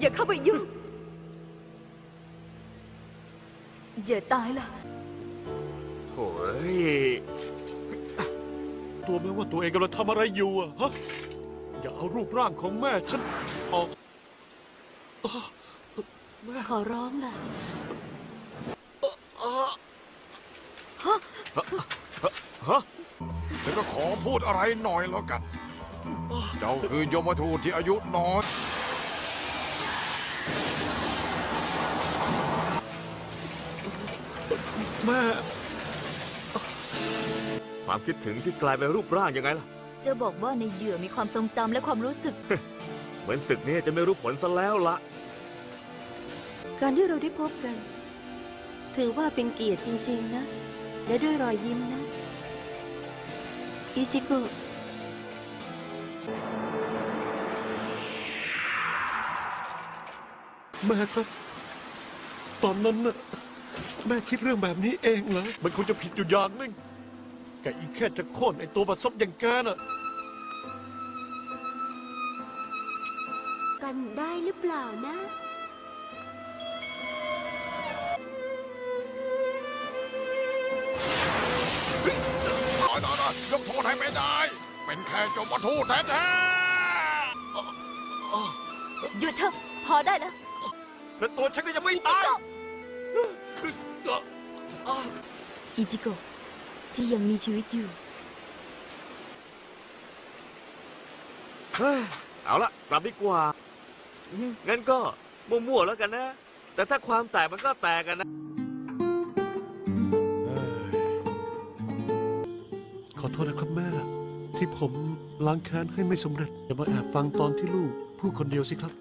อย่าเข้าไปยุ่งอย่าตายล่ะ โถ่เอ้ยตัวแม่ว่าตัวเองกำลังทำอะไรอยู่อะฮะ อย่าเอารูปร่างของแม่ฉันออกอ้าวแม่ขอร้องล่ะแล้วก็ขอพูดอะไรหน่อยแล้วกัน เจ้าคือยมทูตที่อายุน้อย แม่ ความคิดถึงที่กลายเป็นรูปร่างยังไงล่ะ จะบอกว่าในเหยื่อมีความทรงจำและความรู้สึก เหมือนศึกนี้จะไม่รู้ผลซะแล้วละการที่เราได้พบกัน ถือว่าเป็นเกียรติจริง ๆ นะ และด้วยรอยยิ้มนะ อิจิโกะแม่ครับ ตอนนั้นน่ะ แม่คิดเรื่องแบบนี้เองเหรอ มันคงจะผิดอยู่อย่างหนึงแกอีกแค่จะโค่นไอตัวบัดซบอย่างแกน่ะ กันได้หรือเปล่านะน้อยๆๆยกโทษให้ไม่ได้ เป็นแค่ยมทูตแท้หยุดเถอะพอได้แล้ว และตัวฉันก็ยังไม่อิจิตายโอิจิโกะที่ยังมีชีวิตอยู่ เฮ้ยเอาละกลับดีกว่าอืมงั้นก็มั่วๆแล้วกันนะ แต่ถ้าความแตกมันก็แตกกันนะขอโทษนะครับแม่ ที่ผมล้างแค้นให้ไม่สำเร็จอย่ามาแอบฟังตอนที่ลูกพูดคนเดียวสิครับ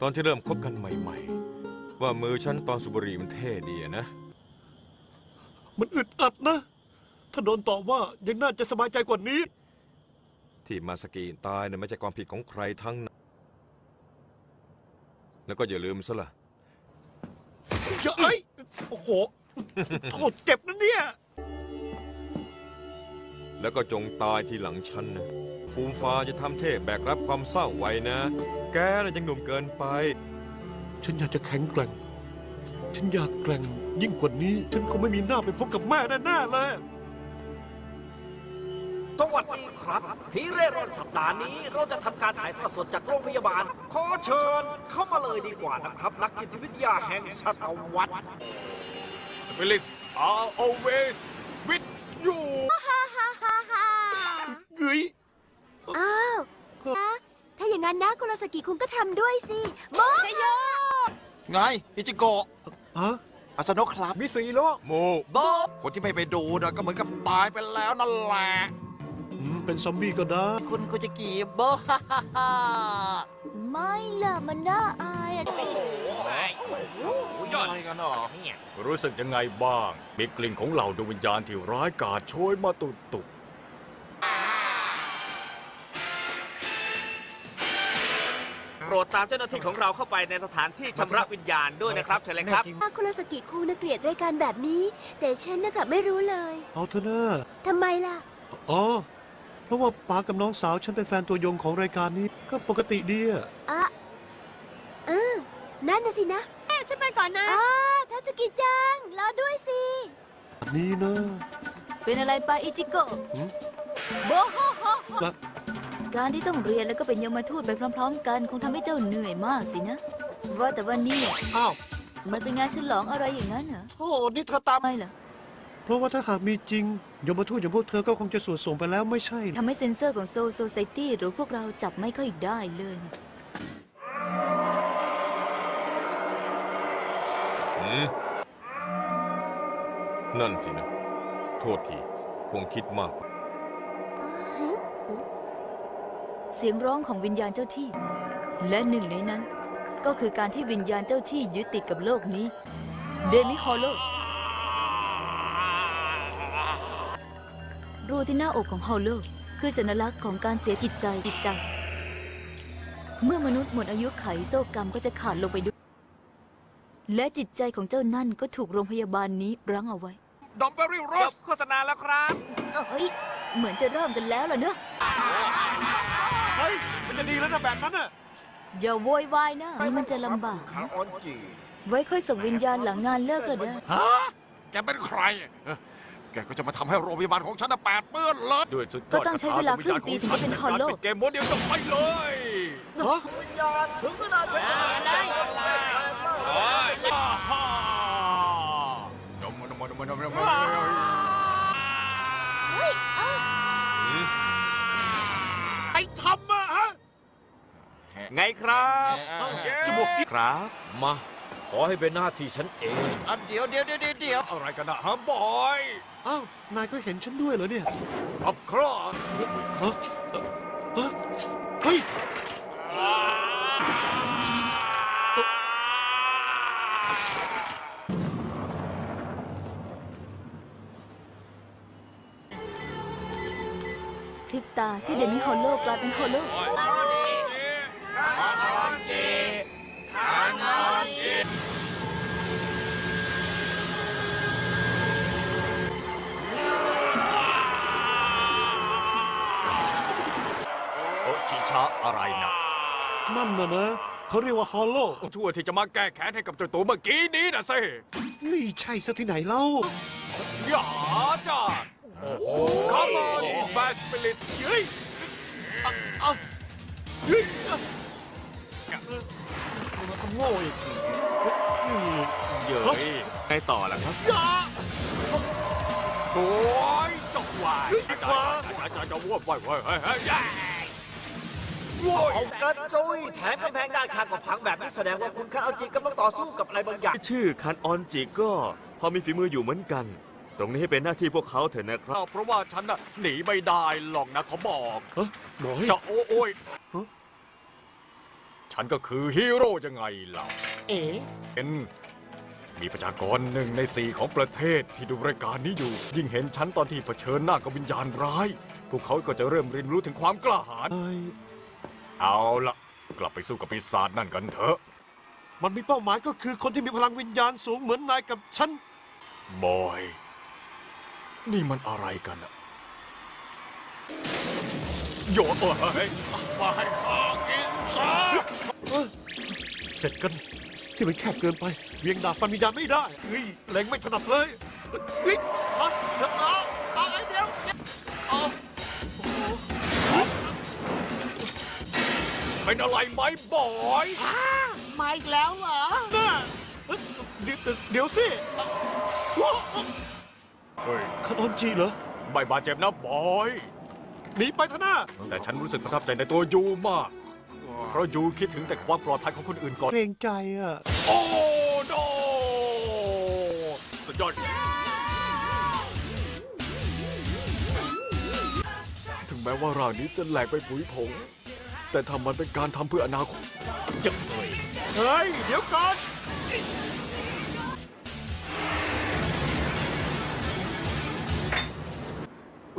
ตอนที่เริ่มคบกันใหม่ ๆ ว่ามือฉันตอนสุบหรีมันเท่ดีอะนะ มันอึดอัดนะ ถ้าโดนต่อว่ายังน่าจะสบายใจกว่านี้ ที่มาสกีตายเนี่ยไม่ใช่ความผิดของใครทั้งนั้นแล้วก็อย่าลืมซะละจะไอ้ยโอ้โห โทษเจ็บนะเนี่ย แล้วก็จงตายทีหลังฉันนะฟูมฟ้าจะทำเท่แบกรับความเศร้าไว้นะ แกน่ะยังหนุ่มเกินไป ฉันอยากจะแข็งแกร่ง ฉันอยากแกร่งยิ่งกว่านี้ ฉันคงไม่มีหน้าไปพบกับแม่แน่ๆเลย สวัสดีครับผีเร่ร่อนสัปดาห์นี้เราจะทำการถ่ายทอดสดจากโรงพยาบาล ขอเชิญเข้ามาเลยดีกว่านะครับ นักจิตวิทยาแห่งศตวรรษ Spirits are always with you เฮ้ยอ้าวนะถ้าอย่างนั้นนะคุโรสกิคุณก็ทำด้วยสิโมชโยๆไงอิจิโกะ ฮะอาสโนะครับมิสีโลโมโบคนที่ไม่ไปดูนะก็เหมือนกับตายไปแล้วนั่นแหละ อืมเป็นซอมบี้ก็ได้ คุณโคจิกิโบไม่ล่ะมันน่าอายอะอะไรกันหรอรู้สึกยังไงบ้าง มีกลิ่นของเหล่าดวงวิญญาณที่ร้ายกาจโชยมาตุกตุก รดตามเจ้าหน้าที่ของเราเข้าไปในสถานที่ชำระวิญญาณด้วยนะครับเชิญเลยครับถ้าคุโรสกิคุณน่ะเกลียดรายการแบบนี้ แต่ฉันน่ะกลับไม่รู้เลยเอาเถอะนะทำไมล่ะ อ๋อ เพราะว่าป๋ากับน้องสาวฉันเป็นแฟนตัวยงของรายการนี้ก็ปกติดีอะอะเออ นั่นน่ะสินะแม่ฉันไปก่อนนะอ่าทัศกิจังรอด้วยสิ แบบนี้นะเป็นอะไรไปอิจิโกะหืมโบโฮโฮโฮครับ การที่ต้องเรียนแล้วก็เป็นยมทูตไปพร้อม ๆ กัน คงทำให้เจ้าเหนื่อยมากสินะ ว่าแต่ว่านี่อ้าวมันเป็นงานฉลองอะไรอย่างนั้นเหรอโอ้นี่เธอตาม ไม่เหรอเพราะว่าถ้าหากมีจริง ยมทูตอย่างพวกเธอก็คงจะสวดส่งไปแล้วไม่ใช่เหรอทำให้เซนเซอร์ของโซโซไซตี้หรือพวกเราจับไม่ค่อยได้เลยนะอืมนั่นสินะ โทษที คงคิดมาก เสียงร้องของวิญญาณเจ้าที่ และหนึ่งในนั้น ก็คือการที่วิญญาณเจ้าที่ยึดติดกับโลกนี้ เดลิฮอลโลรูที่หน้าอกของฮอลโลคือสัญลักษณ์ของการเสียจิตใจจิตใจ เมื่อมนุษย์หมดอายุไขโซ่กรรมก็จะขาดลงไปด้วย และจิตใจของเจ้านั่นก็ถูกโรงพยาบาลนี้รั้งเอาไว้ดอมเบอรี่โรจสบโฆษณาแล้วครับเฮ้ย เหมือนจะเริ่มกันแล้วล่ะเนอะ เฮ้ย มันจะดีแล้วนะแบบนั้นน่ะอย่าโวยวายนะนี่มันจะลำบากคานะออนจี ไว้ค่อยส่งวิญญาณหลังงานเลิกก็ได้ ฮะแกเป็นใครเอ้อแกก็จะมาทำให้โรงพยาบาลของฉันน่ะแปดเปื้อนเลย ด้วยสุดยก็อดต้องใช้เวลาครึ่งปีถึงจะเป็นฮอลโลปิดเกมโมเดลต้องไปเลยวิญญาณถึงเวลาใไงครับจมูกจิ๊กครับ มา ขอให้เป็นหน้าที่ฉันเองอันเดี๋ยวเดี๋ยวเดี๋ยวเดี๋ยวอะไรกันนะฮะบอย อ้าว นายก็เห็นฉันด้วยเหรอเนี่ย of course ฮะ อะไรนะนั่นน่ะนะเขาเรียกว่าฮอลโลชั่วที่จะมาแก้แค้นให้กับเจ้าตัวเมื่อกี้นี้นะสินี่ใช่ซะที่ไหนเล่าอย่าจ้า Come on bad spirit เฮ้ยมันทำโง่อีกนี่เยอะไงต่อล่ะครับโอ้ยจบวายจะจะจะวบไปเฮ้ยเฮ้ย เฮ้ยโว้ยเอากระจุยแถมกำแพงด้านข้างก็พังแบบนี้แสดงว่าคุณคาออนจีกำลังต่อสู้กับอะไรบางอย่าง ชื่อคันออนจิก็พอมีฝีมืออยู่เหมือนกัน ตรงนี้ให้เป็นหน้าที่พวกเขาเถอะนะครับ เพราะว่าฉันน่ะหนีไม่ได้หรอกนะเขาบอกฮะหมอยจะโอ้โอยฮะฉันก็คือฮีโร่ยังไงล่ะเอ๋เป็นมีประชากรหนึ่งในสี่ของประเทศที่ดูรายการนี้อยู่ ยิ่งเห็นฉันตอนที่เผชิญหน้ากับวิญญาณร้าย พวกเขาก็จะเริ่มเรียนรู้ถึงความกล้าหาญไอ้ เอาละกลับไปสู้กับปีศาจนั่นกันเถอะ มันมีเป้าหมายก็คือคนที่มีพลังวิญญาณสูงเหมือนนายกับฉัน บอย นี่มันอะไรกันอะโยนเอ้ยมาให้ข้ากินซะเสร็จกันที่มันแคบเกินไปเวียงดาบฟันวิญญาณไม่ได้เฮ้ยแรงไม่ถนัดเลยเฮ้ยมาเดี๋ยวเอ เป็นอะไรไหมบอยมาอีกแล้วเหรอ น่าเอ้ยเดี๋ยวเดี๋ยวสิว้าวเฮ้ยคานอนจีเหรอ ไม่บาดเจ็บนะบอย หนีไปเถอะหน้าแต่ฉันรู้สึกประทับใจในตัวยูมาก เพราะยูคิดถึงแต่ความปลอดภัยของคนอื่นก่อน เกรงใจอะ โอ้โนสุดยอด ถึงแม้ว่าร่างนี้จะแหลกไปปุ๋ยผง แต่ทำมันเป็นการทำเพื่ออนาคตจังเลยเฮ้ย เดี๋ยวก่อน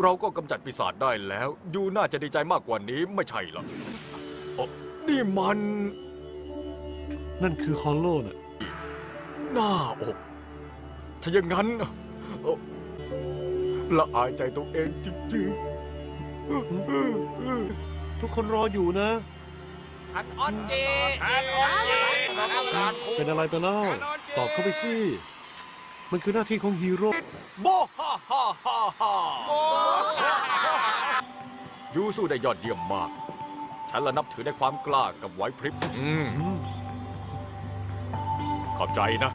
เราก็กำจัดปีศาจได้แล้วยูน่าจะดีใจมากกว่านี้ไม่ใช่เหรอโอ้นี่มัน นั่นคือฮอลโลน่ะหน้าอก ถ้าอย่างนั้นเอ่อละอายใจตัวเองจริง ทุกคนรออยู่นะๆอันออนเจอันออนเจเป็นอะไรไปเล่าตอบเข้าไปสิ มันคือหน้าที่ของฮีโร่ โบฮ่าฮ่าฮ่าฮ่ายูสู้ได้ยอดเยี่ยมมาก ฉันละนับถือในความกล้ากับไหวพริบอืมขอบใจนะ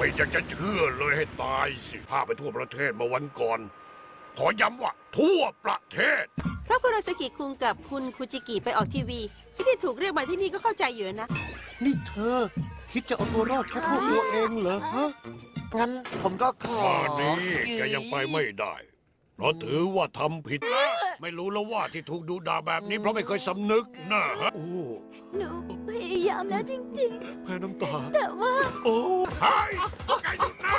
ไม่อยากจะเชื่อเลยให้ตายสิพาไปทั่วประเทศเมื่อวันก่อน ขอย้ำว่าทั่วประเทศเพราะคุณโรสกิคุงกับคุณคูจิกิไปออกทีวี ที่ได้ถูกเรียกมาที่นี่ก็เข้าใจอยู่นะ นี่เธอ คิดจะเอาตัวรอดแค่พวกตัวเองเหรอฮะงั้นผมก็ขอป่านนี้แกยังไปไม่ได้ เพราะถือว่าทำผิด ไม่รู้แล้วว่าที่ถูกดูด่าแบบนี้เพราะไม่เคยสำนึกนะฮะโอ้หนูพยายามแล้วจริง แพ้น้ำตา ๆ แต่ว่าโอ้เฮ้ยพวกแกหยุดนะ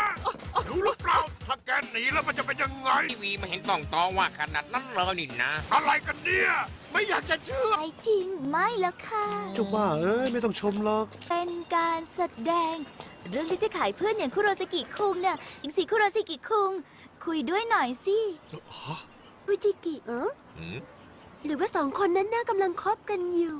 รู้หรือเปล่าถ้าแกหนีแล้วมันจะเป็นยังไง ทีวีไม่เห็นต้องตองว่าขนาดนั้นเลยนี่นะ อะไรกันเนี่ย ไม่อยากจะเชื่อไอจริงไม่แล้วค่ะ เจ้าบ้าเอ้ยไม่ต้องชมหรอก เป็นการแสดง เรื่องที่จะขายเพื่อนอย่างคุโรสกิคุงน่ะหญิงสีคุโรสกิคุง คุยด้วยหน่อยสิฟูจิกิเออหืมหรือว่าสองคนนั้นน่ากำลังคบกันอยู่